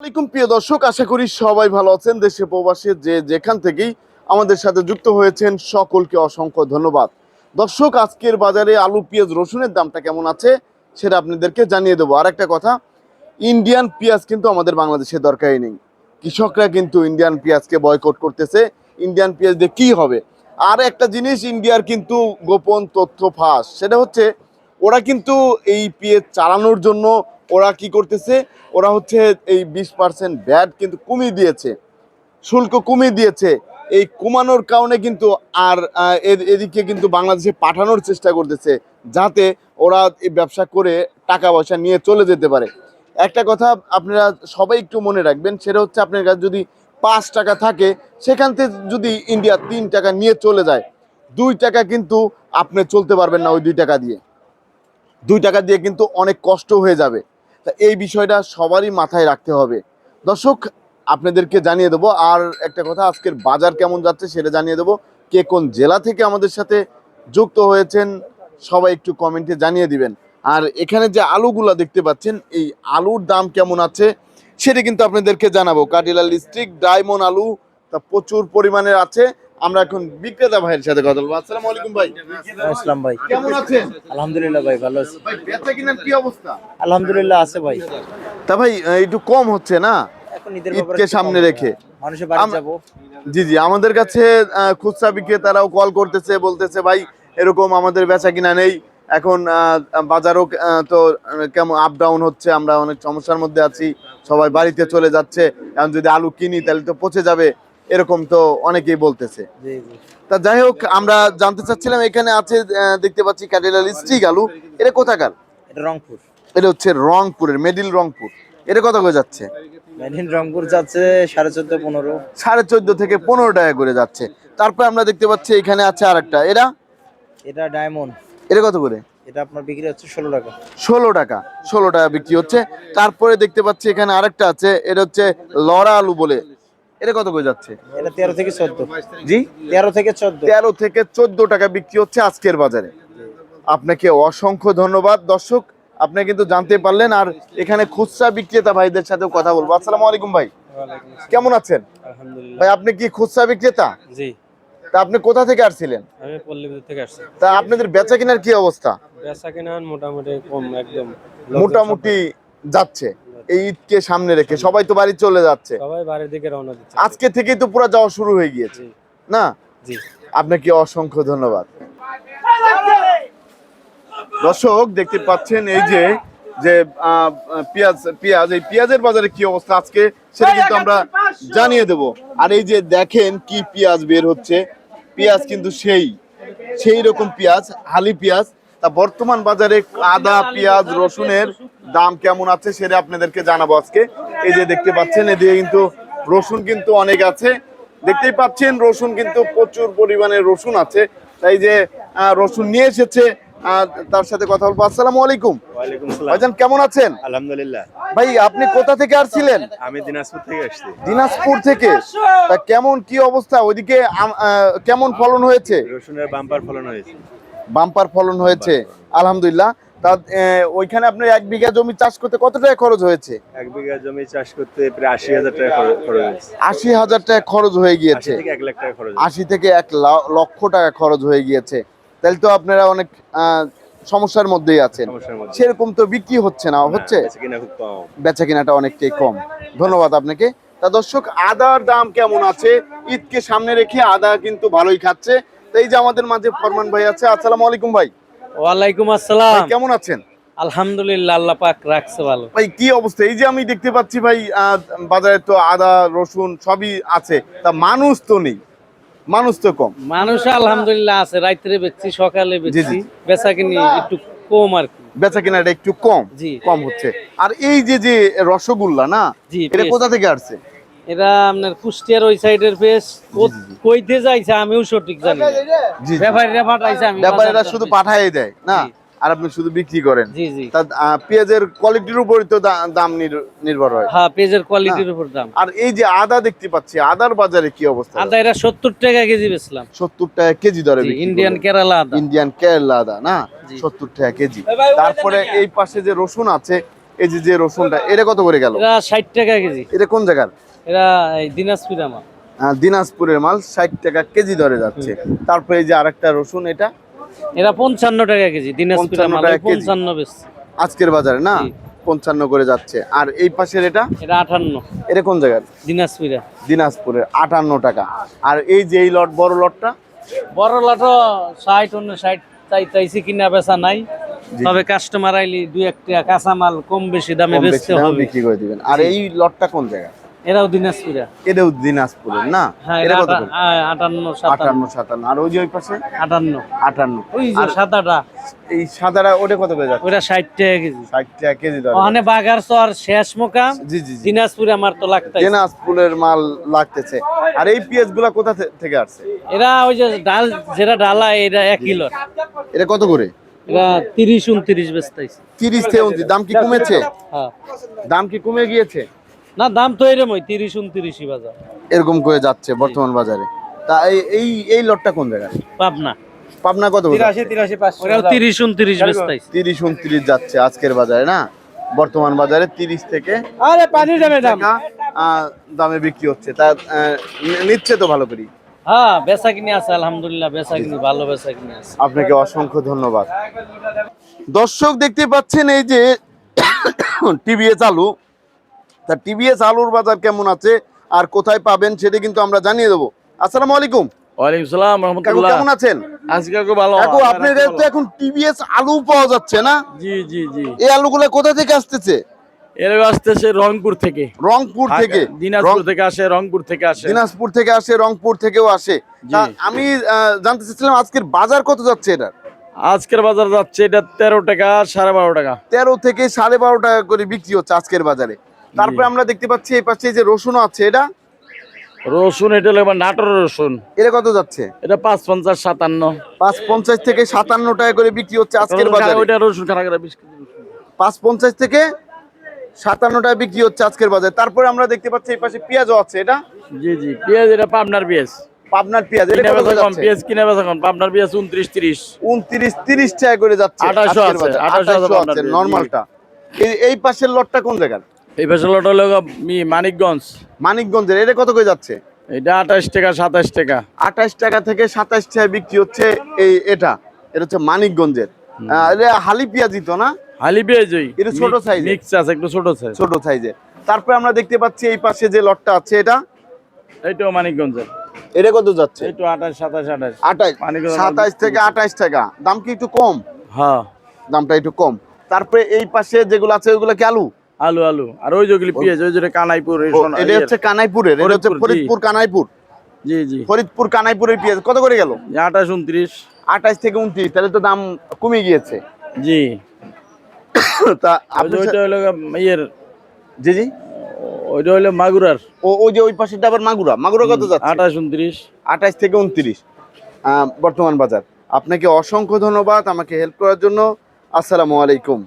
আলাইকুম, প্রিয় দর্শক, আশা করি সবাই ভালো আছেন। দেশে প্রবাসে যে যেখান থেকেই আমাদের সাথে যুক্ত হয়েছেন, সকলকে অসংখ্য ধন্যবাদ। দর্শক, আজকের বাজারে আলু, পেঁয়াজ, রসুনের দামটা কেমন আছে সেটা আপনাদেরকে জানিয়ে দেবো। আর একটা কথা ইন্ডিয়ান পেঁয়াজ কিন্তু আমাদের বাংলাদেশে দরকারই নেই। কৃষকরা কিন্তু ইন্ডিয়ান পেঁয়াজকে বয়কট করতেছে। ইন্ডিয়ান পেঁয়াজ দিয়ে কী হবে? আর একটা জিনিস ইন্ডিয়ার কিন্তু গোপন তথ্য ফাঁস। সেটা হচ্ছে, ওরা কিন্তু এই পেঁয়াজ চালানোর জন্য ওরা কি করতেছে? ওরা হচ্ছে এই বিশ পার্সেন্ট ভ্যাট কিন্তু কমিয়ে দিয়েছে। শুল্ক কমিয়ে দিয়েছে। এই কমানোর কারণে কিন্তু আর এদিকে কিন্তু বাংলাদেশে পাঠানোর চেষ্টা করতেছে যাতে ওরা এই ব্যবসা করে টাকা পয়সা নিয়ে চলে যেতে পারে। একটা কথা আপনারা সবাই একটু মনে রাখবেন, সেটা হচ্ছে আপনার কাছে যদি পাঁচ টাকা থাকে, সেখান থেকে যদি ইন্ডিয়া তিন টাকা নিয়ে চলে যায়, দুই টাকা কিন্তু আপনি চলতে পারবেন না ওই দুই টাকা দিয়ে। দুই টাকা দিয়ে কিন্তু অনেক কষ্ট হয়ে যাবে। তা এই বিষয়টা সবারই মাথায় রাখতে হবে। দর্শক, আপনাদেরকে জানিয়ে দেবো, আর একটা কথা, আজকের বাজার কেমন যাচ্ছে সেটা জানিয়ে দেবো। কে কোন জেলা থেকে আমাদের সাথে যুক্ত হয়েছেন, সবাই একটু কমেন্টে জানিয়ে দিবেন। আর এখানে যে আলুগুলা দেখতে পাচ্ছেন, এই আলুর দাম কেমন আছে সেটা কিন্তু আপনাদেরকে জানাব। কাটিলাল ডিস্ট্রিক্ট ডায়মন্ড আলু তা প্রচুর পরিমাণের আছে। আমরা এখন বিক্রেতা ভাইয়ের সাথে কথা বলব। আসসালামু আলাইকুম ভাই। ইসলাম ভাই। কেমন আছেন? আলহামদুলিল্লাহ ভাই ভালো আছি। ভাই বেচা কিনার কি অবস্থা? আলহামদুলিল্লাহ আছে ভাই। তা ভাই একটু কম হচ্ছে না? ঈদকে সামনে রেখে। মানুষের বাড়ি আম- জি জি আমাদের কাছে খুচরা বিক্রেতারাও কল করতেছে বলতেছে ভাই এরকম আমাদের বেচা কিনা নেই। এখন বাজারও তো কেমন আপ ডাউন হচ্ছে আমরা অনেক সমস্যার মধ্যে আছি। সবাই বাড়িতে চলে যাচ্ছে। এখন যদি আলু কিনি তাহলে তো পচে যাবে। এরকম তো অনেকেই বলতেছে। তা যাই হোক আমরা জানতে চাচ্ছিলাম এখানে আছে দেখতে পাচ্ছি কাটিলাল স্টিক আলু এটা কোথাকার? এটা রংপুর। এটা হচ্ছে রংপুরের মেডিল রংপুর। এটা কত করে যাচ্ছে? মেদিন রংপুর যাচ্ছে সাড়ে চোদ্দ পনেরো। সাড়ে চোদ্দ থেকে পনেরো টাকা করে যাচ্ছে। তারপরে আমরা দেখতে পাচ্ছি এখানে আছে আরেকটা। এরা এটা ডায়মন্ড। এটা কত করে? এটা আপনার বিক্রি হচ্ছে ষোলো টাকা। ষোলো টাকা ষোলো টাকা বিক্রি হচ্ছে। তারপরে দেখতে পাচ্ছি এখানে আরেকটা আছে এটা হচ্ছে লড়া আলু বলে এটা কত করে যাচ্ছে? এটা তেরো থেকে চোদ্দ। জি? তেরো থেকে চোদ্দ। তেরো থেকে চোদ্দ টাকা বিক্রি হচ্ছে আজকের বাজারে। আপনাকে অসংখ্য ধন্যবাদ। দর্শক আপনি কিন্তু জানতে পারলেন আর এখানে খুচরা বিক্রেতা ভাইদের সাথেও কথা বলব। আসসালামু আলাইকুম ভাই। কেমন আছেন? ভাই আপনি কি খুচরা বিক্রেতা? জি। তা আপনি কোথা থেকে আসছিলেন? আমি পল্লীবিদ্যুৎ থেকে আসছি। তা আপনাদের বেচা কেনার কি অবস্থা? বেচা কিনা মোটামুটি কম একদম। মোটামুটি যাচ্ছে। এই ঈদকে সামনে রেখে সবাই তো বাড়ি চলে যাচ্ছে। সবাই বাড়ির দিকে রওনা দিচ্ছে। আজকে থেকেই তো পুরো যাওয়া শুরু হয়ে গিয়েছে। না? জি। আপনাকে অসংখ্য ধন্যবাদ। দর্শক দেখতে পাচ্ছেন এই যে যে আহ, পেঁয়াজ পেঁয়াজ এই পেঁয়াজের বাজারে কি অবস্থা আজকে সেটা কিন্তু আমরা জানিয়ে দেব। আর এই যে দেখেন কি পেঁয়াজ বের হচ্ছে পেঁয়াজ কিন্তু সেই সেই রকম পেঁয়াজ হালি পেঁয়াজ। তা বর্তমান বাজারে আদা পেঁয়াজ রসুনের দাম কেমন আছে সেটা আপনাদেরকে জানাব আজকে। এই যে দেখতে পাচ্ছেন এদিকে কিন্তু রসুন কিন্তু অনেক আছে। দেখতেই পাচ্ছেন রসুন কিন্তু প্রচুর পরিমাণে রসুন আছে। তাই যে রসুন নিয়ে এসেছে তার সাথে কথা বলব। আসসালামু আলাইকুম। ভাইজান কেমন আছেন? আলহামদুলিল্লাহ। ভাই আপনি কোথা থেকে আসছিলেন? আমি দিনাজপুর থেকে আসছি। দিনাজপুর থেকে? তা কেমন কি অবস্থা? ওইদিকে কেমন ফলন হয়েছে? রসুনের বাম্পার ফলন হয়েছে। বাম্পার ফলন হয়েছে আলহামদুলিল্লাহ। তা ওইখানে আপনার এক বিঘা জমি চাষ করতে কত টাকা খরচ হয়েছে? এক বিঘা জমি চাষ করতে প্রায় আশি হাজার টাকা খরচ খরচ হয়েছে। আশি হাজার টাকা খরচ হয়ে গিয়েছে। এক লাখ টাকা খরচ আশি থেকে এক লক্ষ টাকা খরচ হয়ে গিয়েছে। তাহলে তো আপনারা অনেক আহ, সমস্যার মধ্যেই আছেন। সেরকম তো বিক্রি হচ্ছে না হচ্ছে? বেচা কেনাটা অনেকটাই কম। ধন্যবাদ আপনাকে। তা দর্শক আদার দাম কেমন আছে? ঈদকে সামনে রেখে আদা কিন্তু ভালোই খাচ্ছে। এই যে আমাদের মাঝে ফরমান ভাই আছে আসসালামু আলাইকুম ভাই। ওয়ালাইকুম আসসালাম। কেমন আছেন? আলহামদুলিল্লাহ আল্লাহ পাক রাখছে ভালো। ভাই কি অবস্থা? এই যে আমি দেখতে পাচ্ছি ভাই বাজারে তো আদা রসুন সবই আছে তা মানুষ তো নেই। মানুষ তো কম। মানুষ আলহামদুলিল্লাহ আছে রাত্রে বেচছি সকালে বেচছি জি। বেচা কিনি একটু কম আর কি। বেচা কেনাটা একটু কম। কম হচ্ছে। আর এই যে যে রসগোল্লা না এটা কোথা থেকে আসছে? এরা আপনার কুষ্টিয়ার ওই সাইডের পেস কইতে যাইছে আমিও সঠিক জানি। ব্যাপারীরা পাঠাইছে আমি ব্যাপারীরা শুধু। পাঠাই দেয় না? আর আপনি শুধু বিক্রি করেন। জি জি। তা পেঁয়াজের কোয়ালিটির উপরই তো দা- দাম নির- নির্ভর হয়। হ্যাঁ পেঁয়াজের কোয়ালিটির উপর দাম। আর এই যে আদা দেখতে পাচ্ছি আদার বাজারে কি অবস্থা? আদা এরা সত্তর টাকা কেজি বেচলাম। সত্তর টাকা কেজি দরে বিক্রি ইন্ডিয়ান কেরালা আদা। ইন্ডিয়ান কেরালা আদা না? জি। সত্তর টাকা কেজি। তারপরে এই পাশে যে রসুন আছে এই যে যে রসুনটা এটা কত করে গেল? এরা ষাট টাকা কেজি। এটা কোন জায়গার? এরা এই দিনাজপুর আমার। দিনাজপুরের মাল ষাট টাকা কেজি ধরে যাচ্ছে। তারপরে এই যে আরেকটা রসুন এটা? এরা পঞ্চান্ন টাকা কেজি দিনাজপুর 55 মাল পঞ্চান্ন আজকের বাজারে না? পঞ্চান্ন করে যাচ্ছে। আর এই পাশের এটা? এটা আটান্ন। এটা কোন জায়গার? দিনাজপুরে। দিনাজপুরের আটান্ন টাকা। আর এই যে এই লট বড় লটটা? বড় লাটো ষাট অন্য ষাট চাই চাইছি কিনা বেচা নাই। তবে কাস্টমার আইলি দুই একটা কাঁচামাল কম বেশি দামে বেচতে দামে হবে। বিক্রি করে দিবেন। আর এই লটটা কোন জায়গা? এরাও দিনাজপুরে। এটাও দিনাজপুরের না? হ্যাঁ এটা কত আটান্ন সাতান্ন। আটান্ন সাতান্ন। আর ওই যে ওই পাশে? আটান্ন। আটান্ন। ওই যে সাদাটা। এই সাদাটা ওটা কত করে যাচ্ছে? ওটা ষাট টাকা কেজি। ষাট টাকা কেজি ধরে। ওখানে বাগার চর শেষ মোকাম। জি জি দিনাজপুরে আমার তো লাগতাই দিনাজপুরের মাল লাগতেছে। আর এই পিএসগুলা কোথা থেকে আসছে? এরা ওই যে ডাল যেটা ডালা এটা এক কিলো। এটা কত করে? বেচতাইছে। থেকে দাম কি কমেছে? হ্যাঁ। দাম কি কমে গিয়েছে? না দাম তো এরম ওই তিরিশ উনত্রিশই বাজার। এরকম করে যাচ্ছে বর্তমান বাজারে। তা এই এই লটটা কোন পাবনা। পাবনা কত করে ওরাও তিরিশ উনত্রিশ বেচতাইছে। তিরিশ উনত্রিশ যাচ্ছে আজকের বাজারে না? বর্তমান বাজারে তিরিশ থেকে আরে পানি দামে দাম। আহ, দামে বিক্রি হচ্ছে। তা আহ, নিচ্ছে তো ভালো করি হ্যাঁ বেচা কিনে আছে আলহামদুলিল্লাহ বেচা কিনি ভালো বেচা কিনে আছে। আপনাকে অসংখ্য ধন্যবাদ। দর্শক দেখতে পাচ্ছেন এই যে টিভিএস আলু তা টিভিএস আলুর বাজার কেমন আছে আর কোথায় পাবেন সেটা কিন্তু আমরা জানিয়ে দেবো। আসসালামু আলাইকুম। ওয়ালাইকুম সালাম কাকু রহমতুল্লাহ। কেমন আছেন? আজকে খুব ভালো। কাকু আপনার তো এখন টিভিএস আলু পাওয়া যাচ্ছে না? জি জি জি। এই আলুগুলো কোথা থেকে আসতেছে? এর আসতেছে রংপুর থেকে। রংপুর থেকে। দিনাজপুর থেকে আসে রংপুর থেকে আসে। দিনাজপুর থেকে আসে রংপুর থেকেও আসে। আমি জানতে চাচ্ছিলাম আজকের বাজার কত যাচ্ছে আজকের বাজার যাচ্ছে এটা তেরো টাকা সাড়ে বারো টাকা। তেরো থেকে সাড়ে বারো টাকা করে বিক্রি হচ্ছে আজকের বাজারে। তারপরে আমরা দেখতে পাচ্ছি এই পাশে যে রসুনও আছে এটা? রসুন এটা হলো নাটোর রসুন। এটা কত যাচ্ছে? এটা পাঁচ পঞ্চাশ সাতান্ন। পাঁচ পঞ্চাশ থেকে সাতান্ন টাকা করে বিক্রি হচ্ছে আজকের বাজারে। ওইটা রসুন করে বিশ রসুন। পাঁচ পঞ্চাশ থেকে সাতান্ন টাকা বিক্রি হচ্ছে আজকের বাজারে। তারপরে আমরা দেখতে পাচ্ছি এই পাশে পেঁয়াজও আছে এটা? জি জি পেঁয়াজ এটা পাবনার পেঁয়াজ। পাবনার পেঁয়াজ এটা কত যাচ্ছে? পেঁয়াজ কিনে বেচা কম পাবনার পেঁয়াজ উনত্রিশ তিরিশ। উনত্রিশ তিরিশ টাকা করে যাচ্ছে 2800 আছে, 2800 2800 আছে নর্মালটা। এই এই পাশের লটটা কোন জায়গার? এই ফেসলটা হলো মি- মানিকগঞ্জ। মানিকগঞ্জের এটা কত করে যাচ্ছে? এটা আঠাশ টাকা সাতাশ টাকা। আঠাশ টাকা থেকে সাতাশ টাকা বিক্রি হচ্ছে এই এটা। এটা হচ্ছে মানিকগঞ্জের। হালি পেঁয়াজি তো না? হালি পেঁয়াজ এটা ছোট। মিক্স আছে একটু ছোট সাইজ ছোট তারপরে আমরা দেখতে পাচ্ছি এই পাশে যে লটটা আছে এটা? এইটাও মানিকগঞ্জের। এটা কত যাচ্ছে? মানিকগঞ্জ থেকে আঠাশ টাকা। দাম কি একটু কম? হ্যাঁ। দামটা একটু কম। তারপরে এই পাশে যেগুলো আছে ওগুলো কি আলু? আলু আলু। আর ওই যেগুলি পেঁয়াজ ওই যে কানাইপুর এটা হচ্ছে কানাইপুরের এটা হচ্ছে ফরিদপুর, ফরিদপুর কানাইপুর। জি জি। ফরিদপুর কানাইপুরের পেঁয়াজ কত করে গেল? আঠাশ উনত্রিশ। আঠাশ থেকে উনত্রিশ তাহলে তো দাম কমে গিয়েছে। জি। তা ওই ওইটা হলো ইয়ের জি জি। ওইটা হলো মাগুরার। ও ওই যে ওই পাশেটা আবার মাগুরা। মাগুরা কত যাচ্ছে? আঠাশ উনত্রিশ। আঠাশ থেকে উনত্রিশ। বর্তমান বাজার। আপনাকে অসংখ্য ধন্যবাদ আমাকে হেল্প করার জন্য। আসসালামু আলাইকুম।